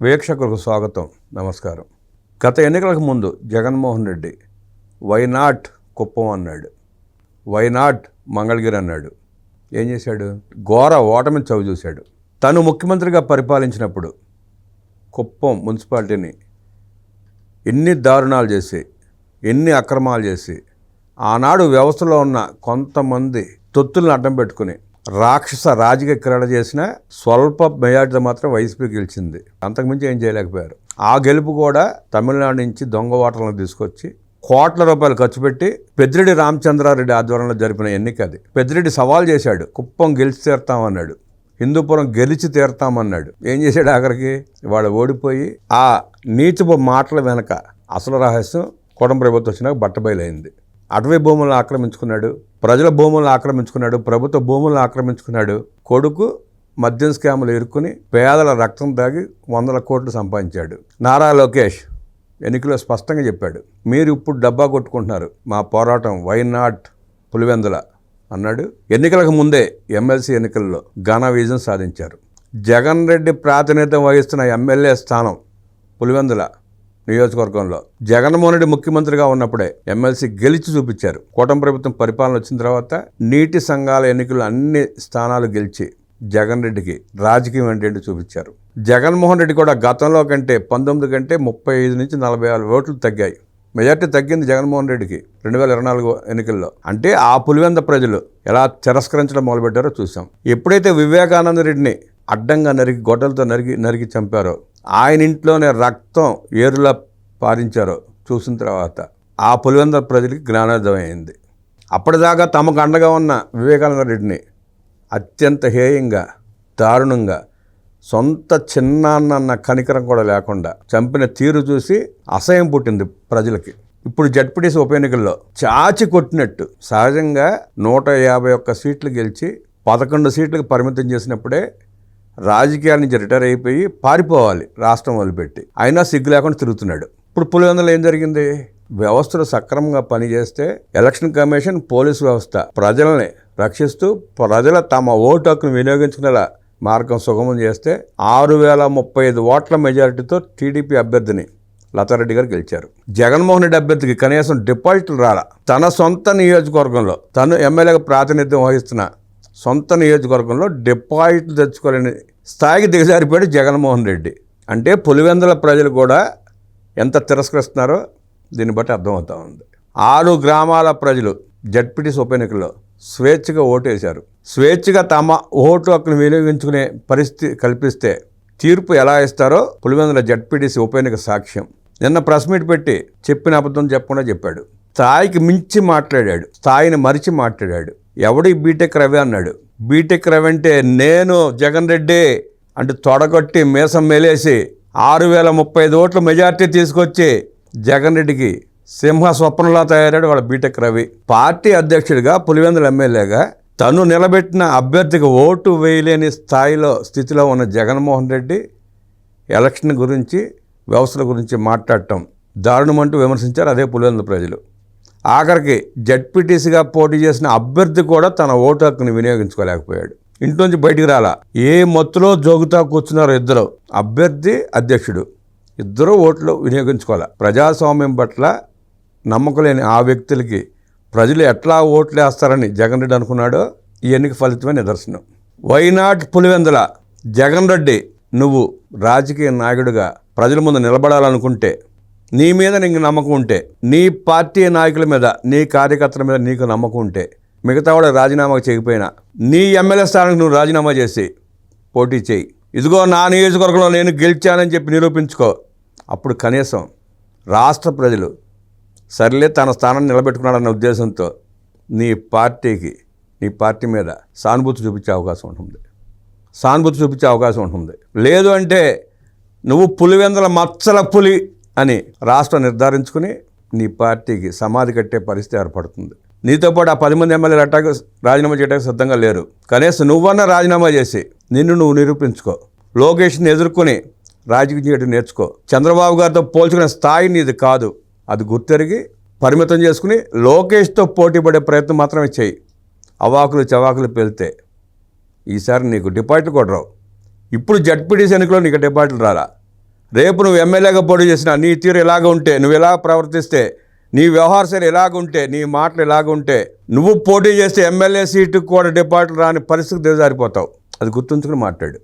వీక్షకులకు స్వాగతం నమస్కారం. గత ఎన్నికలకు ముందు జగన్మోహన్ రెడ్డి వైనాట్ కుప్పం అన్నాడు. వైనాట్ మంగళగిరి అన్నాడు. ఏం చేశాడు? ఘోర ఓటమిని చవి చూశాడు తను ముఖ్యమంత్రిగా పరిపాలించినప్పుడు కుప్పం మున్సిపాలిటీని ఎన్ని దారుణాలు చేసి ఎన్ని అక్రమాలు చేసి ఆనాడు వ్యవస్థలో ఉన్న కొంతమంది తొత్తులను అడ్డం పెట్టుకుని రాక్షస రాజకీయ క్రీడ చేసిన స్వల్ప మెజార్టీతో మాత్రం వైసీపీ గెలిచింది. అంతకుమించి ఏం చేయలేకపోయారు. ఆ గెలుపు కూడా తమిళనాడు నుంచి దొంగ ఓటర్లను తీసుకొచ్చి కోట్ల రూపాయలు ఖర్చు పెట్టి పెద్దిరెడ్డి రామచంద్రారెడ్డి ఆధ్వర్యంలో జరిపిన ఎన్నిక అది. పెద్దిరెడ్డి సవాల్ చేశాడు. కుప్పం గెలిచి తీరుతామన్నాడు. హిందూపురం గెలిచి తీరుతామన్నాడు. ఏం చేశాడు ఆఖరికి? వాడు ఓడిపోయి ఆ నీచపు మాటల వెనక అసలు రహస్యం కూటమి ప్రభుత్వం వచ్చినాక బట్టబయలైంది. అటవీ భూములను ఆక్రమించుకున్నాడు ప్రజల భూములను ఆక్రమించుకున్నాడు ప్రభుత్వ భూములను ఆక్రమించుకున్నాడు. కొడుకు మద్యం స్కాములు ఇరుక్కుని పేదల రక్తం తాగి వందల కోట్లు సంపాదించాడు. నారా లోకేష్ ఎన్నికలో స్పష్టంగా చెప్పాడు మీరు ఇప్పుడు డబ్బా కొట్టుకుంటున్నారు మా పోరాటం వై నాట్ పులివెందుల అన్నాడు. ఎన్నికలకు ముందే ఎమ్మెల్సీ ఎన్నికల్లో ఘన విజయం సాధించారు. జగన్ రెడ్డి ప్రాతినిధ్యం వహిస్తున్న ఎమ్మెల్యే స్థానం పులివెందుల. నియోజకవర్గంలో. జగన్మోహన్ రెడ్డి ముఖ్యమంత్రిగా ఉన్నప్పుడే ఎమ్మెల్సీ గెలిచి చూపించారు. కూటమి ప్రభుత్వం పరిపాలన వచ్చిన తర్వాత నీటి సంఘాల ఎన్నికలు అన్ని స్థానాలు గెలిచి జగన్ రెడ్డికి రాజకీయం ఏంటంటే చూపించారు. జగన్మోహన్ రెడ్డి కూడా గతంలో కంటే పంతొమ్మిది కంటే ముప్పై ఐదు నుంచి నలభై ఆరు ఓట్లు తగ్గాయి. మెజార్టీ తగ్గింది జగన్మోహన్ రెడ్డికి రెండు వేల ఇరవై నాలుగు ఎన్నికల్లో. అంటే ఆ పులివెంద ప్రజలు ఎలా తిరస్కరించడం మొదలుపెట్టారో చూసాం ఎప్పుడైతే వివేకానంద రెడ్డిని అడ్డంగా నరికి గొడ్డలతో నరికి నరికి చంపారో ఆయన ఇంట్లోనే రక్తం ఏరులా పారించారో. చూసిన తర్వాత ఆ పులివెందర ప్రజలకి జ్ఞానోదయం అయింది అప్పటిదాకా తమకు అండగా ఉన్న వివేకానంద రెడ్డిని అత్యంత హేయంగా దారుణంగా సొంత చిన్నాన్న కనికరం కూడా లేకుండా చంపిన తీరు చూసి అసహ్యం పుట్టింది ప్రజలకి. ఇప్పుడు జడ్పీటీసీ ఉప ఎన్నికల్లో చాచి కొట్టినట్టు సహజంగా నూట యాభై ఒక్క సీట్లు గెలిచి పదకొండు సీట్లకు పరిమితం చేసినప్పుడే రాజకీయాల నుంచి రిటైర్ అయిపోయి పారిపోవాలి రాష్ట్రం వదిలిపెట్టి. అయినా సిగ్గు లేకుండా తిరుగుతున్నాడు. ఇప్పుడు పులివెందులో ఏం జరిగింది? వ్యవస్థలు సక్రమంగా పనిచేస్తే ఎలక్షన్ కమిషన్ పోలీసు వ్యవస్థ ప్రజల్ని రక్షిస్తూ ప్రజల తమ ఓటు హక్కును వినియోగించుకునేలా మార్గం సుగమం చేస్తే ఆరు వేల ముప్పై ఐదు ఓట్ల మెజారిటీతో టీడీపీ అభ్యర్థిని లతారెడ్డి గారు గెలిచారు. జగన్మోహన్ రెడ్డి అభ్యర్థికి కనీసం డిపాజిట్లు రాలా. తన సొంత నియోజకవర్గంలో తను ఎమ్మెల్యేగా ప్రాతినిధ్యం వహిస్తున్న సొంత నియోజకవర్గంలో డిపాజిట్లు తెచ్చుకోలేని స్థాయికి దిగజారిపోయాడు జగన్మోహన్ రెడ్డి. అంటే పులివెందుల ప్రజలు కూడా ఎంత తిరస్కరిస్తున్నారో దీన్ని బట్టి అర్థమవుతా ఉంది. ఆరు గ్రామాల ప్రజలు జడ్పీటీస్ ఉప ఎన్నికల్లో స్వేచ్ఛగా ఓటేశారు. స్వేచ్ఛగా తమ ఓటు హక్కును వినియోగించుకునే పరిస్థితి కల్పిస్తే తీర్పు ఎలా ఇస్తారో పులివెందుల జడ్పీటీసీ ఉప ఎన్నిక సాక్ష్యం. నిన్న ప్రెస్ మీట్ పెట్టి చెప్పిన అబద్ధం చెప్పకుండా చెప్పాడు. స్థాయికి మించి మాట్లాడాడు. స్థాయిని మరిచి మాట్లాడాడు. ఎవడు బీటెక్ రవి అన్నాడు. బీటెక్ రవి అంటే నేను జగన్ రెడ్డి అంటే తొడగొట్టి మీసం మేలేసి ఆరు వేల ముప్పై ఐదు ఓట్ల మెజార్టీ తీసుకొచ్చి జగన్ రెడ్డికి సింహ స్వప్నంలా తయారాడు వాళ్ళ బీటెక్ రవి. పార్టీ అధ్యక్షుడిగా పులివెందుల ఎమ్మెల్యేగా తను నిలబెట్టిన అభ్యర్థికి ఓటు వేయలేని స్థాయిలో స్థితిలో ఉన్న జగన్మోహన్ రెడ్డి ఎలక్షన్ గురించి వ్యవస్థల గురించి మాట్లాడటం దారుణమంటూ విమర్శించారు అదే పులివెందుల ప్రజలు. ఆఖరికి జడ్పీటీసీగా పోటీ చేసిన అభ్యర్థి కూడా తన ఓటు హక్కును వినియోగించుకోలేకపోయాడు. ఇంట్లోంచి బయటికి రాలా. ఏ మత్తులో జోగుతా కూర్చున్నారో ఇద్దరు. అభ్యర్థి అధ్యక్షుడు. ఇద్దరు ఓట్లు వినియోగించుకోవాలి. ప్రజాస్వామ్యం పట్ల నమ్మకం లేని ఆ వ్యక్తులకి ప్రజలు ఎట్లా ఓట్లు వేస్తారని జగన్ రెడ్డి అనుకున్నాడో ఈ ఎన్నిక ఫలితమే నిదర్శనం. వైనాట్ పులివెందుల. జగన్ రెడ్డి నువ్వు రాజకీయ నాయకుడిగా ప్రజల ముందు నిలబడాలనుకుంటే నీ మీద నీకు నమ్మకం ఉంటే నీ పార్టీ నాయకుల మీద నీ కార్యకర్తల మీద నీకు నమ్మకం ఉంటే మిగతా వాడు రాజీనామా చేయకపోయినా నీ ఎమ్మెల్యే స్థానానికి నువ్వు రాజీనామా చేసి పోటీ చేయి. ఇదిగో నా నియోజకవర్గంలో నేను గెలిచానని చెప్పి నిరూపించుకో. అప్పుడు కనీసం రాష్ట్ర ప్రజలు సర్లే తన స్థానాన్ని నిలబెట్టుకున్నాడన్న ఉద్దేశంతో నీ పార్టీకి నీ పార్టీ మీద సానుభూతి చూపించే అవకాశం ఉంటుంది. సానుభూతి చూపించే అవకాశం ఉంటుంది. లేదు అంటే నువ్వు పులివెందుల మచ్చల పులి అని రాష్ట్రం నిర్ధారించుకుని నీ పార్టీకి సమాధి కట్టే పరిస్థితి ఏర్పడుతుంది. నీతో పాటు ఆ పది మంది ఎమ్మెల్యేలు అట్టాకు రాజీనామా చేయడానికి సిద్ధంగా లేరు. కనీసం నువ్వన్నా రాజీనామా చేసి నిన్ను నువ్వు నిరూపించుకో. లోకేష్ని ఎదుర్కొని రాజకీయం చేయడం నేర్చుకో. చంద్రబాబు గారితో పోల్చుకునే స్థాయి నీది కాదు. అది గుర్తెరిగి పరిమితం చేసుకుని లోకేష్తో పోటీ పడే ప్రయత్నం మాత్రమే చేయి. అవాకులు చవాకులు పెళ్తే ఈసారి నీకు డిపాజిట్లు కూడా రావు. ఇప్పుడు జడ్పీటీసీ ఎన్నికలో నీకు డిపాజిట్లు రాలా? రేపు నువ్వు ఎమ్మెల్యేగా పోటీ చేసినా నీ తీరు ఎలాగ ఉంటే నువ్వు ఇలా ప్రవర్తిస్తే నీ వ్యవహార శైలి ఎలాగుంటే నీ మాటలు ఎలాగుంటే నువ్వు పోటీ చేస్తే ఎమ్మెల్యే సీటుకు కూడా డిపాజిట్ రాని పరిస్థితి దిగజారిపోతావు. అది గుర్తుంచుకుని మాట్లాడు.